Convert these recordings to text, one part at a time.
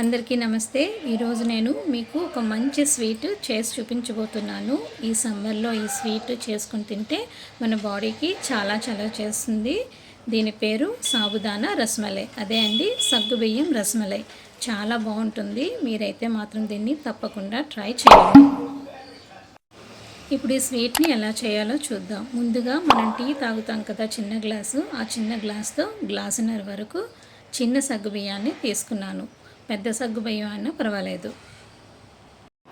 అందరికీ నమస్తే. ఈరోజు నేను మీకు ఒక మంచి స్వీట్ చేసి చూపించబోతున్నాను. ఈ సమ్మర్లో ఈ స్వీట్ చేసుకుని తింటే మన బాడీకి చాలా చాలా చేస్తుంది. దీని పేరు సాబుదానా రసమలై. అదే అండి సగ్గుబియ్యం రసమలై. చాలా బాగుంటుంది. మీరైతే మాత్రం దీన్ని తప్పకుండా ట్రై చేయండి. ఇప్పుడు ఈ స్వీట్ని ఎలా చేయాలో చూద్దాం. ముందుగా మనం టీ తాగుతాం కదా చిన్న గ్లాసు. ఆ చిన్న గ్లాస్తో గ్లాసున్నర వరకు చిన్న సగ్గు బియ్యాన్ని తీసుకున్నాను. పెద్ద సగ్గు బియ్యం అయినా పర్వాలేదు.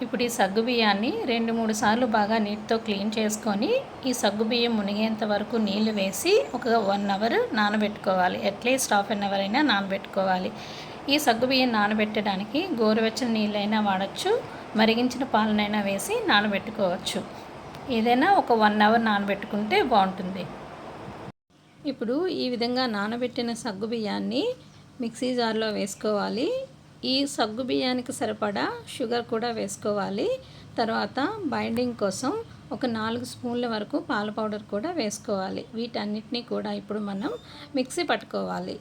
ఇప్పుడు ఈ సగ్గు బియ్యాన్ని రెండు మూడు సార్లు బాగా నీటితో క్లీన్ చేసుకొని ఈ సగ్గు బియ్యం మునిగేంత వరకు నీళ్ళు వేసి ఒక వన్ అవర్ నానబెట్టుకోవాలి. At least half an hour అయినా నానబెట్టుకోవాలి. ఈ సగ్గు బియ్యం నానబెట్టడానికి గోరువెచ్చని నీళ్ళైనా వాడచ్చు మరిగించిన పాలనైనా వేసి నానబెట్టుకోవచ్చు. ఏదైనా ఒక వన్ అవర్ నానబెట్టుకుంటే బాగుంటుంది. ఇప్పుడు ఈ విధంగా నానబెట్టిన సగ్గు బియ్యాన్ని మిక్సీ జార్లో వేసుకోవాలి. ఈ సగ్గు బియ్యానికి సరిపడా షుగర్ కూడా వేసుకోవాలి. తర్వాత బైండింగ్ కోసం ఒక నాలుగు స్పూన్ల వరకు పాల పౌడర్ కూడా వేసుకోవాలి. వీటన్నిటినీ కూడా ఇప్పుడు మనం మిక్సీ పట్టుకోవాలి.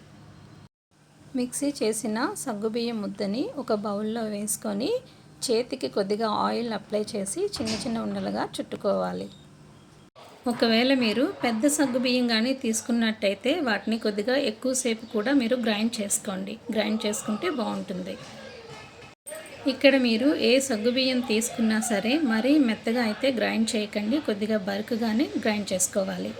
మిక్సీ చేసిన సగ్గుబియ్యం ముద్దని ఒక బౌల్లో వేసుకొని చేతికి కొద్దిగా ఆయిల్ అప్లై చేసి చిన్న చిన్న ఉండలుగా చుట్టుకోవాలి. ఒకవేళ మీరు పెద్ద సగ్గు బియ్యం కానీ తీసుకున్నట్టయితే వాటిని కొద్దిగా ఎక్కువసేపు కూడా మీరు గ్రైండ్ చేసుకోండి. గ్రైండ్ చేసుకుంటే బాగుంటుంది. ఇక్కడ మీరు ఏ సగ్గు బియ్యం తీసుకున్నా సరే మరీ మెత్తగా అయితే గ్రైండ్ చేయకండి. కొద్దిగా బరుకుగానే గ్రైండ్ చేసుకోవాలి.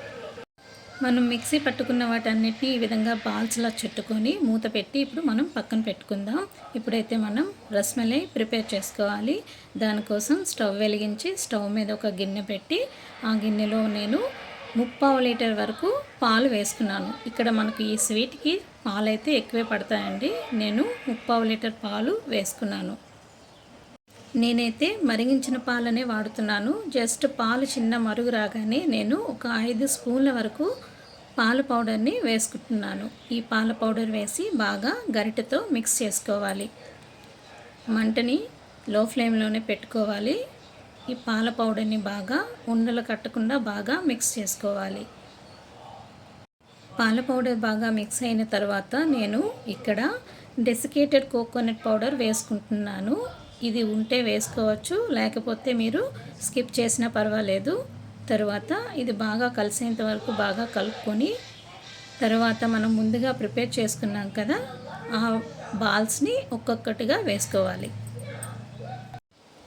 మనం మిక్సీ పట్టుకున్న వాటన్నిటిని ఈ విధంగా బాల్స్లా చుట్టుకొని మూత పెట్టి ఇప్పుడు మనం పక్కన పెట్టుకుందాం. ఇప్పుడైతే మనం రస్మలై ప్రిపేర్ చేసుకోవాలి. దానికోసం స్టవ్ వెలిగించి స్టవ్ మీద ఒక గిన్నె పెట్టి ఆ గిన్నెలో నేను ముప్పావు లీటర్ వరకు పాలు వేసుకున్నాను. ఇక్కడ మనకు ఈ స్వీట్కి పాలు అయితే ఎక్కువే పడతాయండి. నేను ముప్పావు లీటర్ పాలు వేసుకున్నాను. నేనైతే మరిగించిన పాలనే వాడుతున్నాను. జస్ట్ పాలు చిన్న మరుగు రాగానే నేను ఒక ఐదు స్పూన్ల వరకు పాల పౌడర్ని వేసుకుంటున్నాను. ఈ పాల పౌడర్ వేసి బాగా గరిటెతో మిక్స్ చేసుకోవాలి. మంటని లో ఫ్లేమ్లోనే పెట్టుకోవాలి. ఈ పాల పౌడర్ని బాగా ఉండలు కట్టకుండా బాగా మిక్స్ చేసుకోవాలి. పాల పౌడర్ బాగా మిక్స్ అయిన తర్వాత నేను ఇక్కడ డెసికేటెడ్ కోకోనట్ పౌడర్ వేసుకుంటున్నాను. ఇది ఉంటే వేసుకోవచ్చు లేకపోతే మీరు స్కిప్ చేసినా పర్వాలేదు. తర్వాత ఇది బాగా కలిసేంత వరకు బాగా కలుపుకొని తర్వాత మనం ముందుగా ప్రిపేర్ చేసుకున్నాం కదా ఆ బాల్స్ని ఒక్కొక్కటిగా వేసుకోవాలి.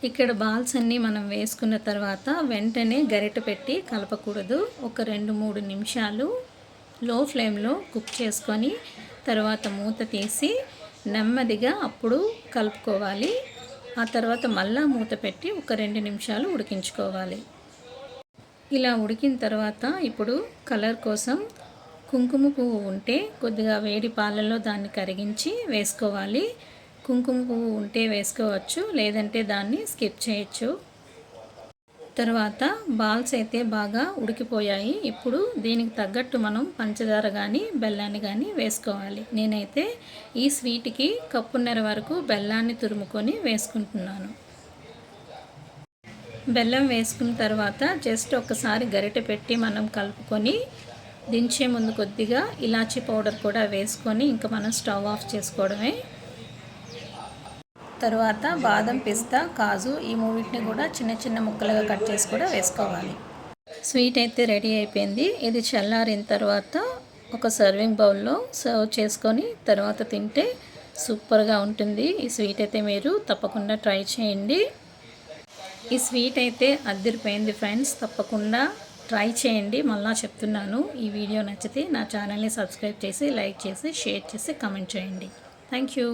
ఇక్కడ బాల్స్ అన్నీ మనం వేసుకున్న తర్వాత వెంటనే గరిట పెట్టి కలపకూడదు. ఒక రెండు మూడు నిమిషాలు లో ఫ్లేమ్లో కుక్ చేసుకొని తర్వాత మూత తీసి నెమ్మదిగా అప్పుడు కలుపుకోవాలి. ఆ తర్వాత మళ్ళా మూత పెట్టి ఒక రెండు నిమిషాలు ఉడికించుకోవాలి. ఇలా ఉడికిన తర్వాత ఇప్పుడు కలర్ కోసం కుంకుమ పువ్వు ఉంటే కొద్దిగా వేడి పాలల్లో దాన్ని కరిగించి వేసుకోవాలి. కుంకుమ పువ్వు ఉంటే వేసుకోవచ్చు లేదంటే దాన్ని స్కిప్ చేయొచ్చు. తర్వాత బాల్స్ అయితే బాగా ఉడికిపోయాయి. ఇప్పుడు దీనికి తగ్గట్టు మనం పంచదార కానీ బెల్లాన్ని కానీ వేసుకోవాలి. నేనైతే ఈ స్వీట్కి కప్పున్నర వరకు బెల్లాన్ని తురుముకొని వేసుకుంటున్నాను. బెల్లం వేసుకున్న తర్వాత జస్ట్ ఒకసారి గరిటె పెట్టి మనం కలుపుకొని దించే ముందు కొద్దిగా ఇలాచీ పౌడర్ కూడా వేసుకొని ఇంకా మనం స్టవ్ ఆఫ్ చేసుకోవడమే తర్వాత బాదం పిస్తా కాజు ఈ మూడింటిని కూడా చిన్న చిన్న ముక్కలుగా కట్ చేసి కూడా వేసుకోవాలి. స్వీట్ అయితే రెడీ అయిపోయింది. ఇది చల్లారిన తర్వాత ఒక సర్వింగ్ బౌల్లో సర్వ్ చేసుకొని తర్వాత తింటే సూపర్గా ఉంటుంది. ఈ స్వీట్ అయితే మీరు తప్పకుండా ట్రై చేయండి. ఈ స్వీట్ అయితే అద్దరిపోయింది ఫ్రెండ్స్. తప్పకుండా ట్రై చేయండి. మళ్ళా చెప్తున్నాను. ఈ వీడియో నచ్చితే నా ఛానల్ని సబ్స్క్రైబ్ చేసి లైక్ చేసి షేర్ చేసి కమెంట్ చేయండి. Thank you.